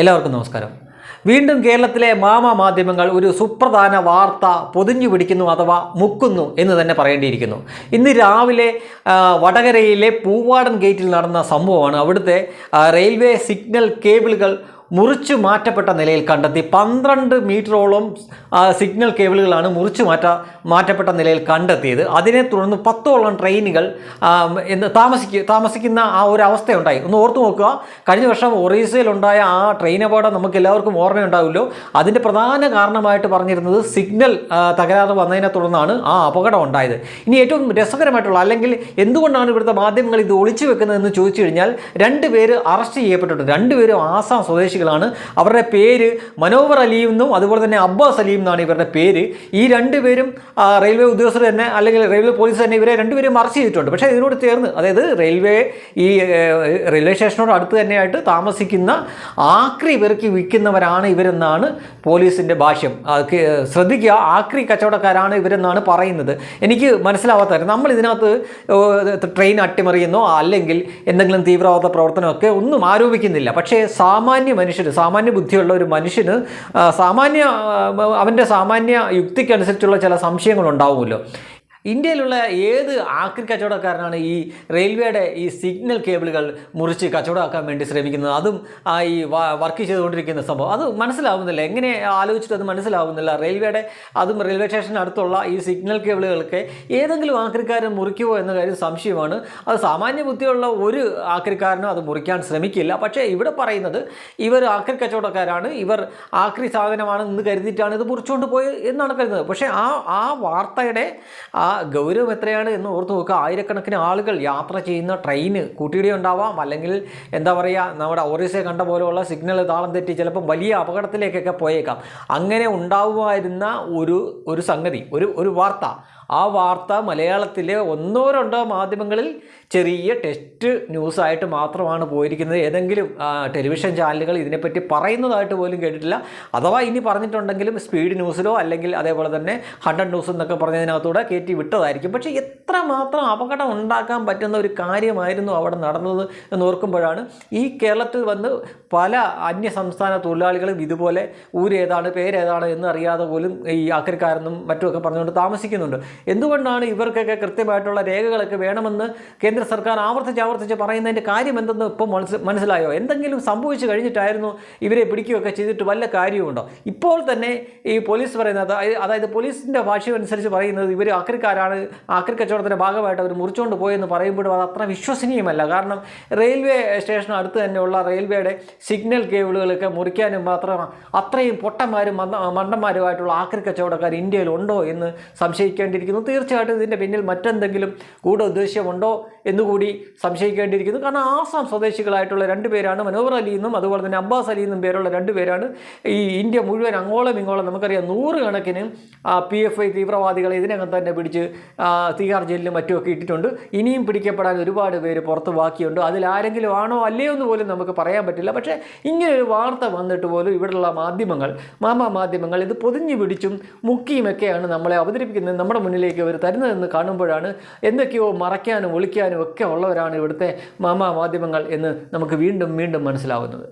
എല്ലാവർക്കും നമസ്കാരം. വീണ്ടും കേരളത്തിലെ മാമ മാധ്യമങ്ങൾ ഒരു സുപ്രധാന വാർത്ത പൊതിഞ്ഞു പിടിക്കുന്നു അഥവാ മുക്കുന്നു എന്ന് തന്നെ പറയേണ്ടിയിരിക്കുന്നു. ഇന്ന് രാവിലെ വടകരയിലെ പൂവാടൻ ഗേറ്റിൽ നടന്ന സംഭവമാണ്. അവിടുത്തെ റെയിൽവേ സിഗ്നൽ കേബിളുകൾ മുറിച്ചു മാറ്റപ്പെട്ട നിലയിൽ കണ്ടെത്തി. പന്ത്രണ്ട് മീറ്ററോളം സിഗ്നൽ കേബിളുകളാണ് മുറിച്ചു മാറ്റ മാറ്റപ്പെട്ട നിലയിൽ കണ്ടെത്തിയത്. അതിനെ തുടർന്ന് പത്തോളം ട്രെയിനുകൾ ആ, എന്ന് താമസിക്ക താമസിക്കുന്ന ആ ഒരു അവസ്ഥയുണ്ടായി. ഒന്ന് ഓർത്തു നോക്കുക. കഴിഞ്ഞ വർഷം ഒറീസയിലുണ്ടായ ആ ട്രെയിൻ അപകടം നമുക്ക് എല്ലാവർക്കും ഓർമ്മയുണ്ടാവുമല്ലോ. അതിന്റെ പ്രധാന കാരണമായിട്ട് പറഞ്ഞിരുന്നത് സിഗ്നൽ തകരാറ് വന്നതിനെ തുടർന്നാണ് ആ അപകടം ഉണ്ടായത്. ഇനി ഏറ്റവും രസകരമായിട്ടുള്ള അല്ലെങ്കിൽ എന്തുകൊണ്ടാണ് ഇവിടുത്തെ മാധ്യമങ്ങൾ ഇത് ഒളിച്ചു വെക്കുന്നതെന്ന് ചോദിച്ചു കഴിഞ്ഞാൽ രണ്ട് പേര് അറസ്റ്റ് ചെയ്യപ്പെട്ടിട്ടുണ്ട്. രണ്ടുപേരും ആസാം സ്വദേശികളാണ് അവരുടെ പേര് മനോവർ അലിയും എന്നും അതുപോലെ തന്നെ അബ്ബാസ് അലിയും എന്നാണ് ഇവരുടെ പേര്. ഈ രണ്ടുപേരും റെയിൽവേ ഉദ്യോഗസ്ഥർ തന്നെ അല്ലെങ്കിൽ റെയിൽവേ പോലീസ് തന്നെ ഇവരെ രണ്ടുപേരും അറസ്റ്റ് ചെയ്തിട്ടുണ്ട്. പക്ഷേ ഇതിനോട് ചേർന്ന് അതായത് റെയിൽവേ ഈ റെയിൽവേ സ്റ്റേഷനോട് അടുത്ത് തന്നെയായിട്ട് താമസിക്കുന്ന ആക്രി ഇവർക്ക് വിൽക്കുന്നവരാണ് ഇവരെന്നാണ് പോലീസിന്റെ ഭാഷ്യം. ശ്രദ്ധിക്കുക. ആക്രി കച്ചവടക്കാരാണ് ഇവരെന്നാണ് പറയുന്നത്. എനിക്ക് മനസ്സിലാവാത്തവർ നമ്മൾ ഇതിനകത്ത് ട്രെയിൻ അട്ടിമറിയുന്നോ അല്ലെങ്കിൽ എന്തെങ്കിലും തീവ്രവാദ പ്രവർത്തനമൊക്കെ ഒന്നും ആരോപിക്കുന്നില്ല. പക്ഷേ സാമാന്യ മനുഷ്യന് സാമാന്യ ബുദ്ധിയുള്ള ഒരു മനുഷ്യന് സാമാന്യ അവന്റെ സാമാന്യ യുക്തിക്കനുസരിച്ചുള്ള ചില സംശയങ്ങളുണ്ടാവുമല്ലോ. ഇന്ത്യയിലുള്ള ഏത് ആക്രി കച്ചവടക്കാരനാണ് ഈ റെയിൽവേയുടെ ഈ സിഗ്നൽ കേബിളുകൾ മുറിച്ച് കച്ചവടമാക്കാൻ വേണ്ടി ശ്രമിക്കുന്നത്? അതും ആ ഈ വർക്ക് ചെയ്തുകൊണ്ടിരിക്കുന്ന സംഭവം. അത് മനസ്സിലാവുന്നില്ല. എങ്ങനെ ആലോചിച്ചിട്ട് അത് മനസ്സിലാവുന്നില്ല? റെയിൽവേയുടെ അതും റെയിൽവേ സ്റ്റേഷന് അടുത്തുള്ള ഈ സിഗ്നൽ കേബിളുകളൊക്കെ ഏതെങ്കിലും ആക്രിക്കാരൻ മുറിക്കുമോ എന്ന കാര്യം സംശയമാണ്. അത് സാമാന്യ ബുദ്ധിയുള്ള ഒരു ആക്രിക്കാരനും അത് മുറിക്കാൻ ശ്രമിക്കില്ല. പക്ഷേ ഇവിടെ പറയുന്നത് ഇവർ ആക്രി കച്ചവടക്കാരാണ്. ഇവർ ആക്രി സാധനമാണ് എന്ന് കരുതിയിട്ടാണ് ഇത് മുറിച്ചുകൊണ്ട് പോയത് എന്നാണ് കരുതുന്നത്. പക്ഷേ ആ ആ വാർത്തയുടെ ആ ഗൗരവം എത്രയാണ് എന്ന് ഓർത്ത് നോക്കുക. ആയിരക്കണക്കിന് ആളുകൾ യാത്ര ചെയ്യുന്ന ട്രെയിന് കൂട്ടിയിടി ഉണ്ടാവാം. അല്ലെങ്കിൽ എന്താ പറയുക നമ്മുടെ ഒറീസയെ കണ്ട പോലെയുള്ള സിഗ്നൽ താളം തെറ്റി ചിലപ്പം വലിയ അപകടത്തിലേക്കൊക്കെ പോയേക്കാം. അങ്ങനെ ഉണ്ടാവുമായിരുന്ന ഒരു ഒരു സംഗതി ഒരു ഒരു വാർത്ത. ആ വാർത്ത മലയാളത്തിലെ ഒന്നോ രണ്ടോ മാധ്യമങ്ങളിൽ ചെറിയ ടെസ്റ്റ് ന്യൂസായിട്ട് മാത്രമാണ് പോയിരിക്കുന്നത്. ഏതെങ്കിലും ടെലിവിഷൻ ചാനലുകൾ ഇതിനെപ്പറ്റി പറയുന്നതായിട്ട് പോലും കേട്ടിട്ടില്ല. അഥവാ ഇനി പറഞ്ഞിട്ടുണ്ടെങ്കിലും സ്പീഡ് ന്യൂസിലോ അല്ലെങ്കിൽ അതേപോലെ തന്നെ ഹൺഡ്രഡ് ന്യൂസ് എന്നൊക്കെ പറഞ്ഞതിനകത്തൂടെ കയറ്റി വിട്ടതായിരിക്കും. പക്ഷേ എത്ര മാത്രം അപകടം ഉണ്ടാക്കാൻ പറ്റുന്ന ഒരു കാര്യമായിരുന്നു അവിടെ നടന്നത് എന്ന് ഓർക്കുമ്പോഴാണ് ഈ കേരളത്തിൽ വന്ന് പല അന്യ സംസ്ഥാന തൊഴിലാളികളും ഇതുപോലെ ഊരേതാണ് പേരേതാണ് എന്ന് അറിയാതെ പോലും ഈ ആക്രിക്കാരെന്നും മറ്റുമൊക്കെ പറഞ്ഞുകൊണ്ട് താമസിക്കുന്നുണ്ട്. എന്തുകൊണ്ടാണ് ഇവർക്കൊക്കെ കൃത്യമായിട്ടുള്ള രേഖകളൊക്കെ വേണമെന്ന് കേന്ദ്ര സർക്കാർ ആവർത്തിച്ച് ആവർത്തിച്ച് പറയുന്നതിന്റെ കാര്യം എന്തെന്ന് മനസ്സ് മനസ്സിലായോ? എന്തെങ്കിലും സംഭവിച്ചു കഴിഞ്ഞിട്ടായിരുന്നു ഇവരെ പിടിക്കുകയൊക്കെ ചെയ്തിട്ട് വല്ല കാര്യമുണ്ടോ ഇപ്പോൾ തന്നെ ഈ പോലീസ് പറയുന്നത് അതായത് പോലീസിന്റെ ഭാഷയനുസരിച്ച് പറയുന്നത് ഇവർ ആക്രിക്കാരാണ് ആക്രി കച്ചവടത്തിന്റെ ഭാഗമായിട്ട് അവർ മുറിച്ചുകൊണ്ട് പോയെന്ന് പറയുമ്പോഴും അത് അത്ര വിശ്വസനീയമല്ല. കാരണം റെയിൽവേ സ്റ്റേഷൻ അടുത്ത് തന്നെയുള്ള റെയിൽവേയുടെ സിഗ്നൽ കേബിളുകളൊക്കെ മുറിക്കാനും മാത്രം അത്രയും പൊട്ടന്മാരും മണ്ടന്മാരുമായിട്ടുള്ള ആക്രി കച്ചവടക്കാർ ഇന്ത്യയിലുണ്ടോ എന്ന് സംശയിക്കേണ്ടിയിരിക്കുന്നു. തീർച്ചയായിട്ടും ഇതിന്റെ പിന്നിൽ മറ്റെന്തെങ്കിലും ഗൂഢ ഉദ്ദേശ്യമുണ്ടോ എന്നുകൂടി സംശയിക്കേണ്ടിയിരിക്കുന്നു. കാരണം ആസാം സ്വദേശികളായിട്ടുള്ള രണ്ട് പേരാണ് മനോഹർ അലി എന്നും അതുപോലെ തന്നെ അബ്ബാസ് അലി എന്നും പേരുള്ള രണ്ട് പേരാണ് ഈ ഇന്ത്യ മുഴുവൻ അങ്ങോളം ഇങ്ങോളം നമുക്കറിയാം നൂറുകണക്കിന് പി എഫ് ഐ തീവ്രവാദികളെ ഇതിനകം തന്നെ പിടിച്ച് തീഹാർ ജയിലിലും മറ്റുമൊക്കെ ഇട്ടിട്ടുണ്ട്. ഇനിയും പിടിക്കപ്പെടാൻ ഒരുപാട് പേര് പുറത്ത് ബാക്കിയുണ്ട്. അതിലാരെങ്കിലും ആണോ അല്ലയോ എന്ന് പോലും നമുക്ക് പറയാൻ പറ്റില്ല. പക്ഷേ ഇങ്ങനൊരു വാർത്ത വന്നിട്ട് പോലും ഇവിടെയുള്ള മാധ്യമങ്ങൾ മാമാ മാധ്യമങ്ങൾ ഇത് പൊതിഞ്ഞു പിടിച്ചും മുക്കിയുമൊക്കെയാണ് നമ്മളെ അവതരിപ്പിക്കുന്നത്. നമ്മുടെ മുന്നിലേക്ക് അവർ തരുന്നതെന്ന് കാണുമ്പോഴാണ് എന്തൊക്കെയോ മറയ്ക്കാനും ഒളിക്കാനും ഒക്കെ ഉള്ളവരാണ് ഇവിടുത്തെ മാമാ മാധ്യമങ്ങൾ എന്ന് നമുക്ക് വീണ്ടും വീണ്ടും മനസ്സിലാവുന്നത്.